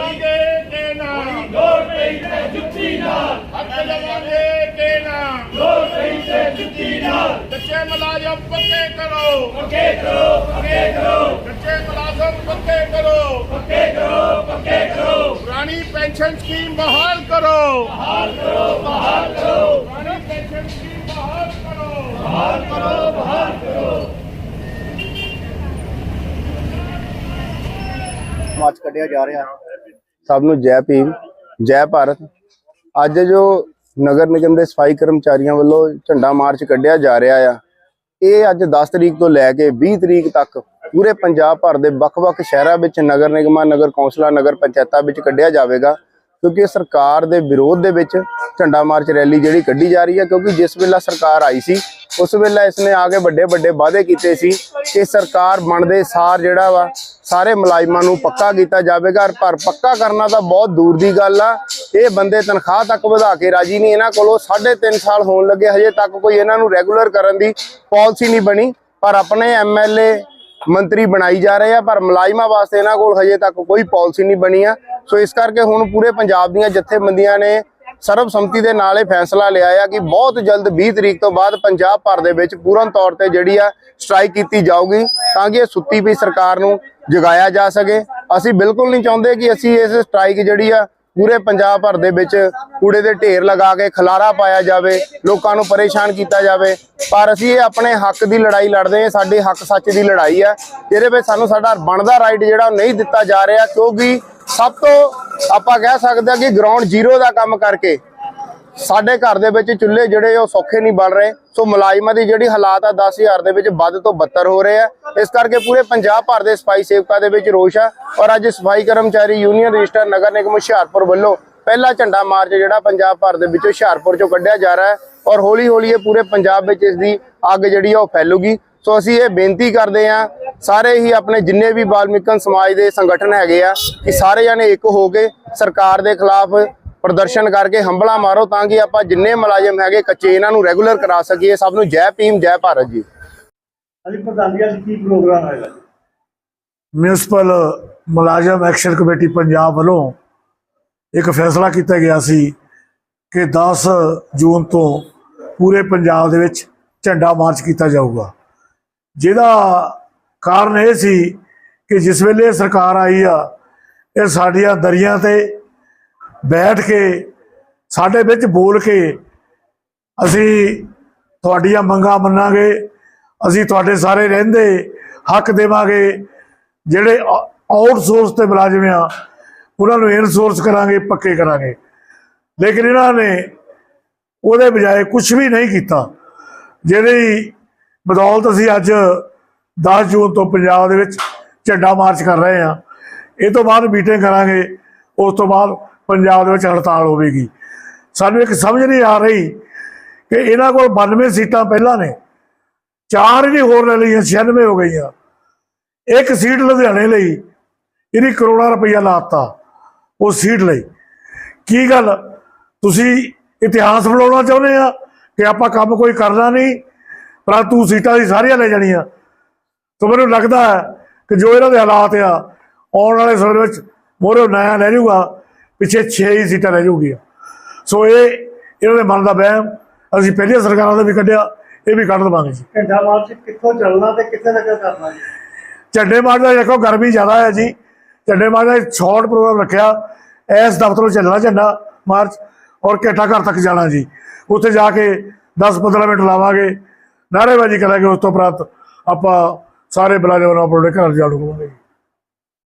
ਲਵਾਂਗੇ ਕਿ ਨਾ ਲੋੜ ਪਈ ਤੇ ਜੁੱਤੀ ਨਾਲ ਹੱਕ ਲਵਾਂਗੇ ਕਿ ਨਾ ਲੋੜ ਪਈ ਤੇ ਜੁੱਤੀ ਨਾਲ ਕੱਚੇ ਮੁਲਾਜ਼ਮ ਪੱਕੇ ਕਰੋ ਪੱਕੇ ਕਰੋ ਪੱਕੇ ਕਰੋ ਕੱਚੇ ਮੁਲਾਜ਼ਮ ਪੱਕੇ ਕਰੋ ਪੱਕੇ ਕਰੋ ਪੱਕੇ ਕਰੋ ਪੁਰਾਣੀ ਪੈਨਸ਼ਨ ਸਕੀਮ ਬਹਾਲ ਕਰੋ ਬਹਾਲ ਕਰੋ ਬਹਾਲ ਕਰੋ ਪੁਰਾਣੀ ਪੈਨਸ਼ਨ ਸਕੀਮ ਬਹਾਲ ਕਰੋ ਬਹਾਲ ਕਰੋ ਬਹਾਲ ਕਰੋ ਮਾਰਚ ਕੱਢਿਆ ਜਾ ਰਿਹਾ ਸਭ ਨੂੰ ਜੈ ਭੀਮ, ਜੈ ਭਾਰਤ। ਅੱਜ ਜੋ ਨਗਰ ਨਿਗਮ ਦੇ ਸਫ਼ਾਈ ਕਰਮਚਾਰੀਆਂ ਵੱਲੋਂ ਝੰਡਾ ਮਾਰਚ ਕੱਢਿਆ ਜਾ ਰਿਹਾ ਆ, ਇਹ ਅੱਜ 10 ਤਰੀਕ ਤੋਂ ਲੈ ਕੇ 20 ਤਰੀਕ ਤੱਕ ਪੂਰੇ ਪੰਜਾਬ ਭਰ ਦੇ ਵੱਖ-ਵੱਖ ਸ਼ਹਿਰਾਂ ਵਿੱਚ ਨਗਰ ਨਿਗਮਾਂ, ਨਗਰ ਕੌਂਸਲਾਂ, ਨਗਰ ਪੰਚਾਇਤਾਂ ਵਿੱਚ ਕੱਢਿਆ ਜਾਵੇਗਾ, ਕਿਉਂਕਿ ਸਰਕਾਰ ਦੇ ਵਿਰੋਧ ਦੇ ਵਿੱਚ ਝੰਡਾ ਮਾਰਚ ਰੈਲੀ ਜਿਹੜੀ ਕੱਢੀ ਜਾ ਰਹੀ ਹੈ, ਕਿਉਂਕਿ ਜਿਸ ਵੇਲੇ ਸਰਕਾਰ ਆਈ ਸੀ ਉਸ ਵੇਲੇ ਇਸਨੇ ਆ ਕੇ ਵੱਡੇ ਵੱਡੇ ਵਾਅਦੇ ਕੀਤੇ ਸੀ ਕਿ ਸਰਕਾਰ ਬਣਦੇ ਸਾਰ ਜਿਹੜਾ ਵਾ, ਸਾਰੇ ਮੁਲਾਜ਼ਮਾਂ ਨੂੰ ਪੱਕਾ ਕੀਤਾ ਜਾਵੇਗਾ ਪਰ ਪੱਕਾ ਕਰਨਾ ਤਾਂ ਬਹੁਤ ਦੂਰ ਦੀ ਗੱਲ ਆ। ਇਹ ਬੰਦੇ ਤਨਖਾਹ ਤੱਕ ਵਧਾ ਕੇ ਰਾਜੀ ਨਹੀਂ, ਇਹਨਾਂ ਕੋਲੋਂ 3.5 ਸਾਲ ਹੋਣ ਲੱਗੇ, ਹਜੇ ਤੱਕ ਕੋਈ ਇਹਨਾਂ ਨੂੰ ਰੈਗੂਲਰ ਕਰਨ ਦੀ ਪਾਲਿਸੀ ਨਹੀਂ ਬਣੀ। ਪਰ ਆਪਣੇ ਐਮਐਲਏ ਮੰਤਰੀ ਬਣਾਈ ਜਾ ਰਹੇ ਆ, ਪਰ ਮੁਲਾਜ਼ਮਾਂ ਵਾਸਤੇ ਇਹਨਾਂ ਕੋਲ ਹਜੇ ਤੱਕ ਕੋਈ ਪਾਲਿਸੀ ਨਹੀਂ ਬਣੀ ਆ। ਸੋ ਇਸ ਕਰਕੇ ਹੁਣ ਪੂਰੇ ਪੰਜਾਬ ਦੀਆਂ ਜਥੇਬੰਦੀਆਂ ਨੇ ਸਰਬਸੰਮਤੀ ਦੇ ਨਾਲ ਇਹ ਫੈਸਲਾ ਲਿਆ ਆ ਕਿ ਬਹੁਤ ਜਲਦ 20 ਤਰੀਕ ਤੋਂ ਬਾਅਦ ਪੰਜਾਬ ਭਰ ਦੇ ਵਿੱਚ ਪੂਰਨ ਤੌਰ ਤੇ ਜਿਹੜੀ ਆ ਸਟ੍ਰਾਈਕ ਕੀਤੀ ਜਾਊਗੀ ਤਾਂ ਕਿ ਇਹ ਸੁੱਤੀ ਪਈ ਸਰਕਾਰ ਨੂੰ ਜਗਾਇਆ ਜਾ ਸਕੇ। ਅਸੀਂ ਬਿਲਕੁਲ ਨਹੀਂ ਚਾਹੁੰਦੇ ਕਿ ਅਸੀਂ ਇਸ ਸਟ੍ਰਾਈਕ ਜਿਹੜੀ ਆ ਪੂਰੇ ਪੰਜਾਬ ਭਰ ਦੇ ਵਿੱਚ ਕੂੜੇ ਦੇ ਢੇਰ ਲਗਾ ਕੇ ਖਲਾਰਾ ਪਾਇਆ ਜਾਵੇ, ਲੋਕਾਂ ਨੂੰ ਪਰੇਸ਼ਾਨ ਕੀਤਾ ਜਾਵੇ। ਪਰ ਅਸੀਂ ਇਹ ਆਪਣੇ ਹੱਕ ਦੀ ਲੜਾਈ ਲੜਦੇ ਹਾਂ, ਸਾਡੇ ਹੱਕ ਸੱਚ ਦੀ ਲੜਾਈ ਹੈ ਜਿਹਦੇ ਵਿੱਚ ਸਾਨੂੰ ਸਾਡਾ ਬਣਦਾ ਰਾਈਟ ਜਿਹੜਾ ਨਹੀਂ ਦਿੱਤਾ ਜਾ ਰਿਹਾ ਕਿਉਂਕਿ ਸਭ ਤੋਂ ਆਪਾਂ ਕਹਿ ਸਕਦੇ ਹਾਂ ਕਿ ਗਰਾਊਂਡ ਜ਼ੀਰੋ ਦਾ ਕੰਮ ਕਰਕੇ ਸਾਡੇ ਘਰ ਦੇ ਵਿੱਚ ਚੁੱਲ੍ਹੇ ਜਿਹੜੇ ਉਹ ਸੌਖੇ ਨਹੀਂ ਬਣ ਰਹੇ। ਸੋ ਮੁਲਾਜ਼ਮਾਂ ਦੀ ਜਿਹੜੀ ਹਾਲਾਤ ਆ 10000 ਦੇ ਵਿੱਚ ਵੱਧ ਤੋਂ ਬੱਤਰ ਹੋ ਰਹੇ ਆ। ਇਸ ਕਰਕੇ ਪੂਰੇ ਪੰਜਾਬ ਭਰ ਦੇ ਸਫ਼ਾਈ ਸੇਵਕਾਂ ਦੇ ਵਿੱਚ ਰੋਸ਼ ਆ ਔਰ ਅੱਜ ਸਫ਼ਾਈ ਕਰਮਚਾਰੀ ਯੂਨੀਅਨ ਰਜਿਸਟਰ ਨਗਰ ਨਿਗਮ ਹੁਸ਼ਿਆਰਪੁਰ ਵੱਲੋਂ ਪਹਿਲਾ ਝੰਡਾ ਮਾਰਚ ਜਿਹੜਾ ਪੰਜਾਬ ਭਰ ਦੇ ਵਿੱਚ ਹੁਸ਼ਿਆਰਪੁਰ ਚੋਂ ਕੱਢਿਆ ਜਾ ਰਿਹਾ ਹੈ। ਔਰ ਹੌਲੀ ਹੌਲੀ ਇਹ ਪੂਰੇ ਪੰਜਾਬ ਵਿੱਚ ਇਸ ਦੀ ਅੱਗ ਜਿਹੜੀ ਆ ਉਹ ਫੈਲੂਗੀ। ਸੋ ਅਸੀਂ ਇਹ ਬੇਨਤੀ ਕਰਦੇ ਆ ਸਾਰੇ ਹੀ ਆਪਣੇ ਜਿੰਨੇ ਵੀ ਬਾਲਮਿਕਨ ਸਮਾਜ ਦੇ ਸੰਗਠਨ ਹੈਗੇ ਆ ਕਿ ਸਾਰੇ ਜਣੇ ਇੱਕ ਹੋ ਕੇ ਸਰਕਾਰ ਦੇ ਖਿਲਾਫ ਪ੍ਰਦਰਸ਼ਨ ਕਰਕੇ ਹੰਬਲਾ ਮਾਰੋ ਤਾਂ ਕਿ ਆਪਾਂ ਜਿੰਨੇ ਮੁਲਾਜ਼ਮ ਹੈਗੇ ਕੱਚੇ ਇਹਨਾਂ ਨੂੰ ਰੈਗੂਲਰ ਕਰਾ ਸਕੀਏ। ਸਭ ਨੂੰ ਜੈ ਭੀਮ ਜੈ ਭਾਰਤ ਜੀ। ਹਾਂਜੀ ਪ੍ਰਧਾਨ ਜੀ ਅੱਜ ਕੀ ਪ੍ਰੋਗਰਾਮ ਜੀ? ਮਿਊਨਿਸਪਲ ਮੁਲਾਜ਼ਮ ਐਕਸ਼ਨ ਕਮੇਟੀ ਪੰਜਾਬ ਵੱਲੋਂ ਇੱਕ ਫੈਸਲਾ ਕੀਤਾ ਗਿਆ ਸੀ ਕਿ 10 ਜੂਨ ਤੋਂ ਪੂਰੇ ਪੰਜਾਬ ਦੇ ਵਿੱਚ ਝੰਡਾ ਮਾਰਚ ਕੀਤਾ ਜਾਊਗਾ। ਜਿਹਦਾ ਕਾਰਨ ਇਹ ਸੀ ਕਿ ਜਿਸ ਵੇਲੇ ਸਰਕਾਰ ਆਈ ਆ, ਇਹ ਸਾਡੀਆਂ ਦਰੀਆਂ ਤੇ ਬੈਠ ਕੇ, ਸਾਡੇ ਵਿੱਚ ਬੋਲ ਕੇ ਅਸੀਂ ਤੁਹਾਡੀਆਂ ਮੰਗਾਂ ਮੰਨਾਂਗੇ, ਅਸੀਂ ਤੁਹਾਡੇ ਸਾਰੇ ਰਹਿੰਦੇ ਹੱਕ ਦੇਵਾਂਗੇ, ਜਿਹੜੇ ਆਊਟਸੋਰਸ ਤੇ ਮੁਲਾਜ਼ਮ ਆ, ਉਹਨਾਂ ਨੂੰ ਇਨਸੋਰਸ ਕਰਾਂਗੇ, ਪੱਕੇ ਕਰਾਂਗੇ। ਲੇਕਿਨ ਇਹਨਾਂ ਨੇ ਉਹਦੇ ਬਜਾਏ ਕੁਝ ਵੀ ਨਹੀਂ ਕੀਤਾ। ਜਿਹਦੀ ਬਦੌਲਤ ਅਸੀਂ ਅੱਜ 10 ਜੂਨ ਤੋਂ ਪੰਜਾਬ ਦੇ ਵਿੱਚ ਝੰਡਾ ਮਾਰਚ ਕਰ ਰਹੇ ਹਾਂ। ਇਹ ਤੋਂ ਬਾਅਦ ਮੀਟਿੰਗ ਕਰਾਂਗੇ, ਉਸ ਤੋਂ ਬਾਅਦ ਪੰਜਾਬ ਦੇ ਵਿੱਚ ਹੜਤਾਲ ਹੋਵੇਗੀ। ਸਾਨੂੰ ਇੱਕ ਸਮਝ ਨਹੀਂ ਆ ਰਹੀ ਕਿ ਇਹਨਾਂ ਕੋਲ 92 ਸੀਟਾਂ ਪਹਿਲਾਂ ਨੇ। ਚਾਰ ਹੀ ਹੋਰ ਲੈ ਲਈਆਂ 96 ਹੋ ਗਈਆਂ। ਇੱਕ ਸੀਟ ਲੁਧਿਆਣੇ ਲਈ, ਇਹਨੇ ਕਰੋੜਾਂ ਰੁਪਈਆ ਲਾਤਾ ਉਹ ਸੀਟ ਲਈ। ਕੀ ਗੱਲ? ਤੁਸੀਂ ਇਤਿਹਾਸ ਬਣਾਉਣਾ ਚਾਹੁੰਦੇ ਆ ਕਿ ਆਪਾਂ ਕੰਮ ਕੋਈ ਕਰਨਾ ਨਹੀਂ? ਪਰੰਤੂ ਸੀਟਾਂ ਦੀ ਸਾਰੀਆਂ ਲੈ ਜਾਣੀਆਂ। ਤਾਂ ਮੈਨੂੰ ਲੱਗਦਾ ਹੈ ਕਿ ਜੋ ਇਹਨਾਂ ਦੇ ਹਾਲਾਤ ਆ ਆਉਣ ਵਾਲੇ ਸਮੇਂ ਵਿੱਚ ਮੋਰੇ ਨਇਆ ਲੈ ਜਾਊਗਾ ਪਿੱਛੇ 6 ਹੀ ਸੀਟਾਂ ਰਹਿ ਜਾਊਗੀਆਂ। ਸੋ ਇਹ ਇਹਨਾਂ ਦੇ ਮਨ ਦਾ ਵਹਿਮ ਅਸੀਂ ਪਹਿਲੀਆਂ ਸਰਕਾਰਾਂ ਦਾ ਵੀ ਕੱਢਿਆ ਇਹ ਵੀ ਕੱਢ ਲਵਾਂਗੇ ਜੀ। ਝੰਡਾ ਮਾਰਚ ਕਿੱਥੋਂ ਚੱਲਣਾ ਤੇ ਕਿੱਥੇ ਤੱਕ ਕਰਨਾ ਜੀ? ਝੰਡੇ ਮਾਰਚ ਦਾ ਦੇਖੋ ਗਰਮੀ ਜ਼ਿਆਦਾ ਹੈ ਜੀ। ਝੰਡੇ ਮਾਰਚ ਦਾ ਸ਼ਾਰਟ ਪ੍ਰੋਗਰਾਮ ਰੱਖਿਆ ਇਸ ਦਫ਼ਤਰੋਂ ਚੱਲਣਾ ਝੰਡਾ ਮਾਰਚ ਔਰ ਕੇਟਾ ਘਰ ਤੱਕ ਜਾਣਾ ਜੀ। ਉੱਥੇ ਜਾ ਕੇ 10-15 ਮਿੰਟ ਲਾਵਾਂਗੇ। ਨਾਅਰੇਬਾਜ਼ੀ ਕਰਾਂਗੇ ਉਸ ਤੋਂ ਉਪਰੰਤ ਆਪਾਂ ਸਾਰੇ ਬਲਾਜਵਾਨਾਂ ਆਪਣੇ ਘਰ ਜਾਣੂ ਕਰਾਂਗੇ